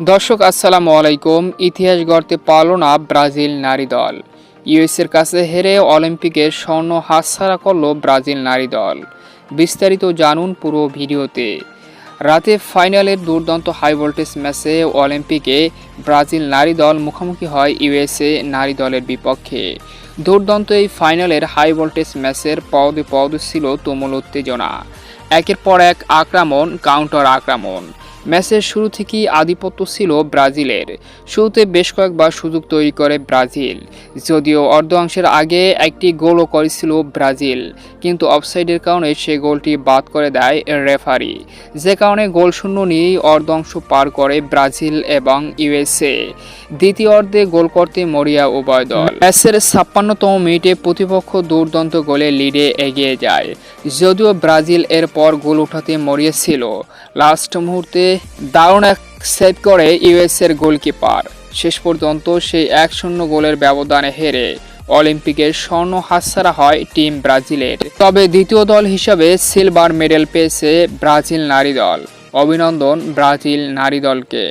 দর্শক, আসসালামু আলাইকুম। ইতিহাস গড়তে পারল না ব্রাজিল নারী দল। ইউএসের কাছে হেরে অলিম্পিকে স্বর্ণ হাতছাড়া করল ব্রাজিল নারী দল। বিস্তারিত জানুন পুরো ভিডিওতে। রাতে ফাইনালের দুর্দান্ত হাই ভোল্টেজ ম্যাচে অলিম্পিকে ব্রাজিল নারী দল মুখোমুখি হয় ইউএসএ নারী দলের বিপক্ষে। দুর্দান্ত এই ফাইনালের হাই ভোল্টেজ ম্যাচের পদে পদ ছিল তুমুল উত্তেজনা। একের পর এক আক্রমণ কাউন্টার আক্রমণ। ম্যাচের শুরু থেকেই আধিপত্য ছিল ব্রাজিলের। শুরুতে বেশ কয়েকবার সুযোগ তৈরি করে ব্রাজিল। যদিও অর্ধাংশের আগে একটি গোলও করেছিল ব্রাজিল, কিন্তু অফসাইডের কারণে সে গোলটি বাদ করে দেয় রেফারি। যে কারণে গোল শূন্য নিয়েই অর্ধাংশ পার করে ব্রাজিল এবং ইউএসএ। দ্বিতীয় অর্ধে গোল করতে মরিয়া উভয় দল। ম্যাচের ছাপ্পান্নতম মিনিটে প্রতিপক্ষ দুর্দান্ত গোলে লিডে এগিয়ে যায়। যদিও ব্রাজিল এরপর গোল উঠাতে মরিয়েছিল লাস্ট মুহূর্তে দারুণ এক সেভ করে ইউএসের গোলকিপার শেষ পর্যন্ত সেই এক শূন্য গোলের ব্যবধানে হেরে অলিম্পিকে স্বর্ণ হাতছাড়া হয় টিম ব্রাজিলের। তবে দ্বিতীয় দল হিসাবে সিলভার মেডেল পেয়েছে ব্রাজিল নারী দল। অভিনন্দন ব্রাজিল নারী দলকে।